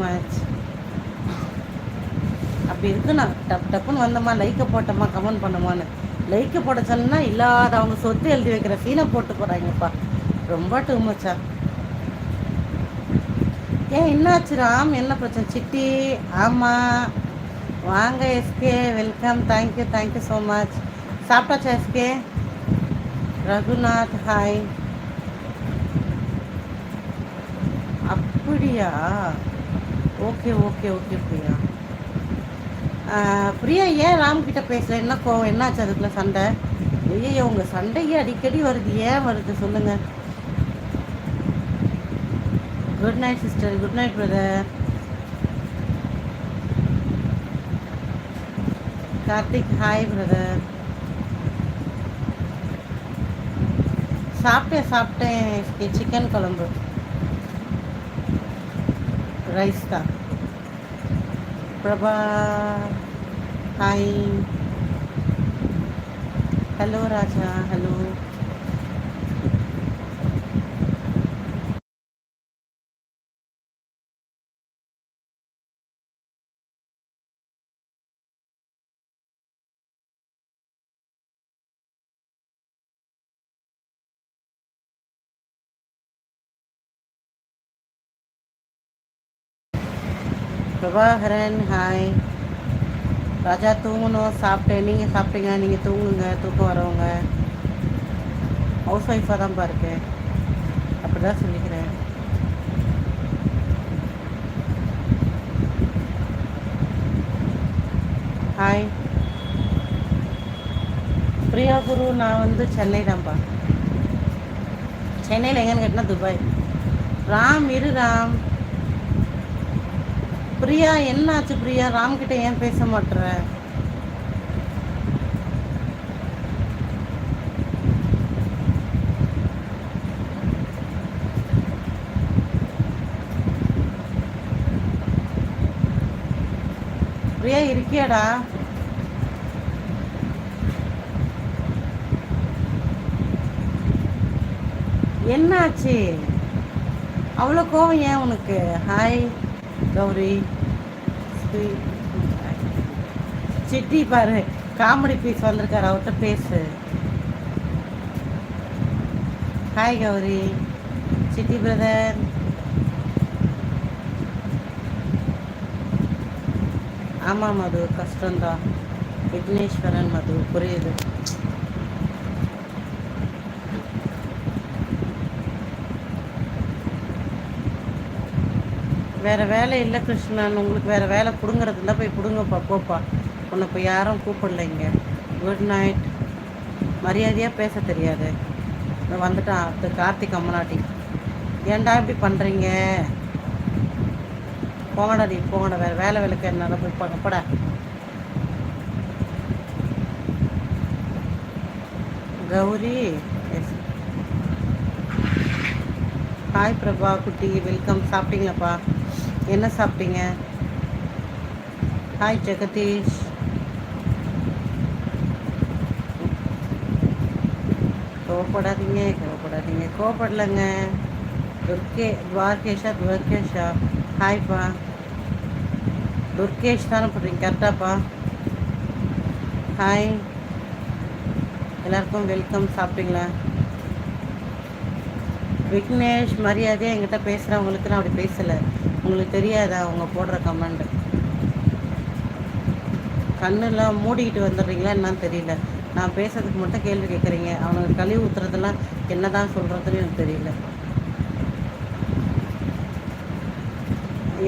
Much அப்படி இருக்குண்ணா. Dub டப்புன்னு வந்தோமா லைக்கை போட்டோமா கமெண்ட் பண்ணோமான்னு. லைக்கை போட சொன்னா இல்லாத அவங்க சொத்து எழுதி வைக்கிற சீனை போட்டு போகிறாங்கப்பா ரொம்ப டூ மச்சா ஏன் என்னாச்சு ராம்? என்ன பிரச்சனை? சிட்டி? ஆமாம் வாங்க SK welcome thank you thank you so much சாப்பிட்டாச்சா எஸ்கே ரகுநாத் ஹாய் அப்படியா? Okay okay okay Priya. Priya ஏன் ராம்கிட்ட பேசல? என்ன கோவம்? என்னாச்சு அதுக்குள்ள சண்டை? ஐயோ உங்க சண்டையே அடிக்கடி வருது. ஏன் வருது? சொல்லுங்க. Good night sister good night brother Karthik hi brother சாப்பிட்டேன் சாப்பிட்டேன். சிக்கன் குழம்பு. ரைஸ் தான் Prabha hi hello Raja hello Prabhakaran hi Raja தூங்கணும். சாப்பிட்டேன் நீங்கள் சாப்பிட்டீங்க நீங்கள் தூங்குங்க. தூக்கம் வரவங்க. ஹவுஸ் ஒய்ஃபாக தான் இருக்கேன் அப்படி தான் சொல்லிக்கிறேன். ஹாய் பிரியா குரு நான் வந்து சென்னை தான்ப்பா சென்னையில் எங்கன்னு கேட்டினா துபாய். ராம் இரு ராம். பிரியா என்னாச்சு பிரியா? ராம் கிட்ட ஏன் பேச மாட்டுற பிரியா இருக்கியாடா? என்னாச்சு? அவ்வளோ கோவம் ஏன் உனக்கு? ஹாய் கௌரி சிட்டி பாரு காமெடி பீஸ் வந்திருக்காரு அவர்கிட்ட பேசு. ஹாய் கௌரி. சிட்டி பிரதர் ஆமாம் மது. கஷ்டம்தான். விக்னேஸ்வரன் மது. புரியுது. வேறு வேலை இல்லை கிருஷ்ணன் உங்களுக்கு வேறு வேலை கொடுங்கறது இல்லை போய் பிடுங்கப்பா போப்பா. உன்னை இப்போ யாரும் கூப்பிடலைங்க குட் நைட் மரியாதையாக பேச தெரியாது. நான் வந்துட்டான் அடுத்து கார்த்திக் அம்மனாட்டி. ஏன்டா இப்படி பண்ணுறீங்க போங்கடா நீ போங்கடா. வேறு வேலை வேலைக்கு என்னால் போய் பார்க்கப்படா கௌரி எஸ். ஹாய் பிரபா குட்டி. வெல்கம் சாப்பிட்டீங்களாப்பா? என்ன சாப்பிட்டீங்க? ஹாய் ஜெகதீஷ் கோவப்படாதீங்க கோவப்படாதீங்க. கோவப்படலைங்க. துர்கே துவார்கேஷா துவர்கேஷா. ஹாய்ப்பா துர்கேஷ் தானே போடுறீங்க கரெக்டாப்பா ஹாய் எல்லாருக்கும் வெல்கம் சாப்பிட்டீங்களா? விக்னேஷ் மரியாதையாக என்கிட்ட பேசுகிறவங்களுக்கு நான் அப்படி பேசலை. உங்களுக்கு தெரியாதா அவங்க போடுற கமெண்ட்? கண்ணெல்லாம் மூடிக்கிட்டு வந்துடுறீங்களா என்னன்னு தெரியல. நான் பேசுறதுக்கு மட்டும் கேள்வி கேட்குறீங்க. அவனுக்கு கழிவு ஊத்துறதுலாம் என்ன தான் சொல்கிறதுன்னு எனக்கு தெரியல.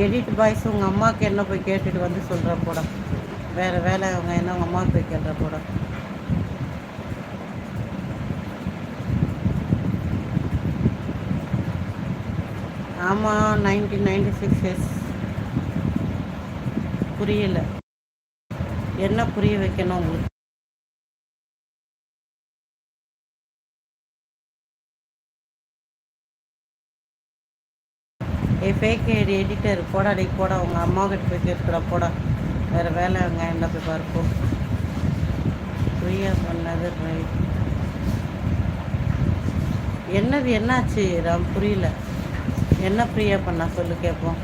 எடிட் பாய்ஸ் உங்கள் அம்மாவுக்கு என்ன போய் கேட்டுட்டு வந்து சொல்கிற போட வேறு வேலை அவங்க என்ன உங்கள் அம்மாவுக்கு போய் கேட்குற போட ஆமாம் நைன்டீன் நைன்டி சிக்ஸ் எஸ் புரியல. என்ன புரிய வைக்கணும் உங்களுக்கு? ஏ ஃபேக் ஐடி எடிட்டர் போடா டே போடா உங்கள் அம்மா கிட்ட போய் கேட்குறா போடா. வேறு வேலை அங்கே என்ன போய் பார்ப்போம் ஃப்ரீயாக பண்ணது ரைட் என்னது என்னாச்சு? ராம் புரியல. என்ன ஃப்ரீயாக பண்ணால் சொல்லு கேட்போம்